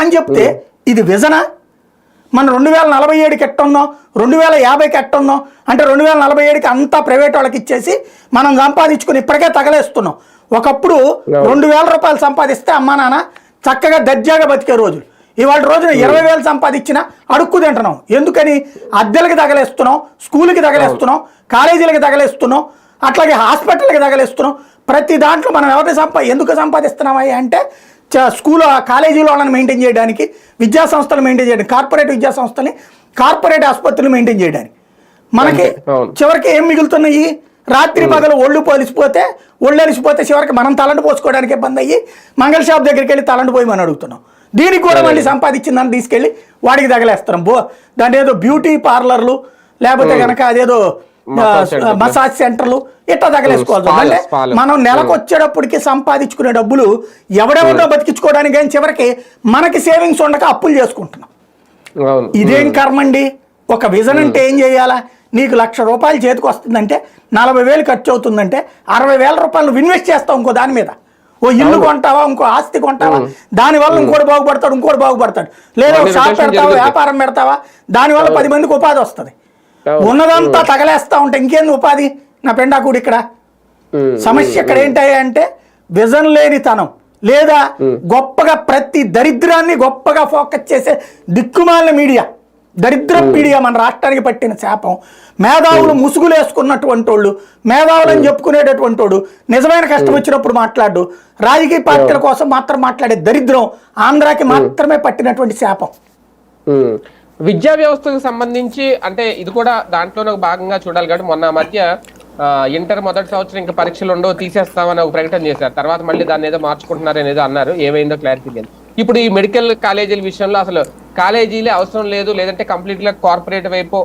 అని చెప్తే ఇది విజనా? మన రెండు వేల నలభై ఏడుకి ఎట్టున్నాం రెండు వేల యాభైకి ఎట్టున్నాం అంటే రెండు వేల నలభై ఏడుకి అంతా ప్రైవేట్ వాళ్ళకి ఇచ్చేసి మనం సంపాదించుకుని ఇప్పటికే తగలేస్తున్నాం. ఒకప్పుడు రెండు వేల రూపాయలు సంపాదిస్తే అమ్మా నాన్న చక్కగా దర్జాగా బతికే రోజులు. ఇవాళ రోజున ఇరవై వేలు సంపాదించినా అడుక్కు తింటున్నాం. ఎందుకని? అద్దెలకి తగలేస్తున్నాం స్కూల్కి తగలేస్తున్నాం కాలేజీలకి తగలేస్తున్నాం అట్లాగే హాస్పిటల్కి తగలేస్తున్నాం. ప్రతి దాంట్లో మనం ఎవరిని సంపా ఎందుకు సంపాదిస్తున్నామా అంటే స్కూల్ కాలేజీలో వాళ్ళని మెయింటైన్ చేయడానికి విద్యా సంస్థలు మెయింటైన్ చేయడానికి కార్పొరేట్ విద్యా సంస్థల్ని కార్పొరేట్ ఆసుపత్రులు మెయింటైన్ చేయడానికి. మనకి. చివరికి ఏం మిగులుతున్నాయి? రాత్రి పగలు ఒళ్ళు పోలిసిపోతే ఒళ్ళు అలిసిపోతే చివరికి మనం తలంటు పోసుకోవడానికి ఇబ్బంది అయ్యి మంగళ షాప్ దగ్గరికి వెళ్ళి తలంటు పోయి మనం అడుగుతున్నాం. దీనికి కూడా మళ్ళీ సంపాదించిందని తీసుకెళ్ళి వాడికి తగలేస్తున్నాం బో దాని ఏదో బ్యూటీ పార్లర్లు లేకపోతే కనుక అదేదో మసాజ్ సెంటర్లు. ఇట్లా తగలేసుకోవాలి అంటే. మనం నెలకు వచ్చేటప్పటికి సంపాదించుకునే డబ్బులు ఎవడెవరినో బతికించుకోవడానికి కానీ చివరికి మనకి సేవింగ్స్ ఉండక అప్పులు చేసుకుంటున్నాం. ఇదేం కర్మండి ఒక విజన్ అంటే ఏం చేయాలా? నీకు లక్ష రూపాయలు చేతికి వస్తుందంటే నలభై వేలు ఖర్చు అవుతుందంటే అరవై వేల రూపాయలు ఇన్వెస్ట్ చేస్తావు ఇంకో దాని మీద. ఓ ఇల్లు కొంటావా ఇంకో ఆస్తి కొంటావా? దాని వల్ల ఇంకోటి బాగుపడతాడు ఇంకోటి బాగుపడతాడు. లేదా షాప్ పెడతావా. వ్యాపారం పెడతావా? దాని వల్ల పది మందికి ఉపాధి వస్తుంది. ఉన్నదంతా తగలేస్తా ఉంటే ఇంకేంది ఉపాధి? నా పెండాకుడు ఇక్కడ. సమస్య ఎక్కడ ఏంటి అంటే విజన్ లేనితనం. లేదా గొప్పగా ప్రతి దరిద్రాన్ని గొప్పగా ఫోకస్ చేసే దిక్కుమాలిన మీడియా. దరిద్ర మీడియా మన రాష్ట్రానికి పట్టిన శాపం. మేధావులు ముసుగులు వేసుకున్నటువంటి వాళ్ళు మేధావులు అని చెప్పుకునేటటువంటి వాడు నిజమైన కష్టం వచ్చినప్పుడు మాట్లాడు. రాజకీయ పార్టీల కోసం మాత్రం మాట్లాడే దరిద్రం ఆంధ్రాకి మాత్రమే పట్టినటువంటి శాపం. విద్యా వ్యవస్థకు సంబంధించి అంటే ఇది కూడా దాంట్లోనే ఒక భాగంగా చూడాలి కాబట్టి మొన్న మధ్య ఇంటర్ మొదటి సంవత్సరం ఇంకా పరీక్షలు ఉండవు తీసేస్తామని ఒక ప్రకటన చేశారు. తర్వాత మళ్ళీ దాన్ని ఏదో మార్చుకుంటున్నారు అనేది అన్నారు. ఏమైందో క్లారిటీ లేదు. ఇప్పుడు ఈ మెడికల్ కాలేజీల విషయంలో అసలు కాలేజీలే అవసరం లేదు లేదంటే కంప్లీట్గా కార్పొరేట్ వైపు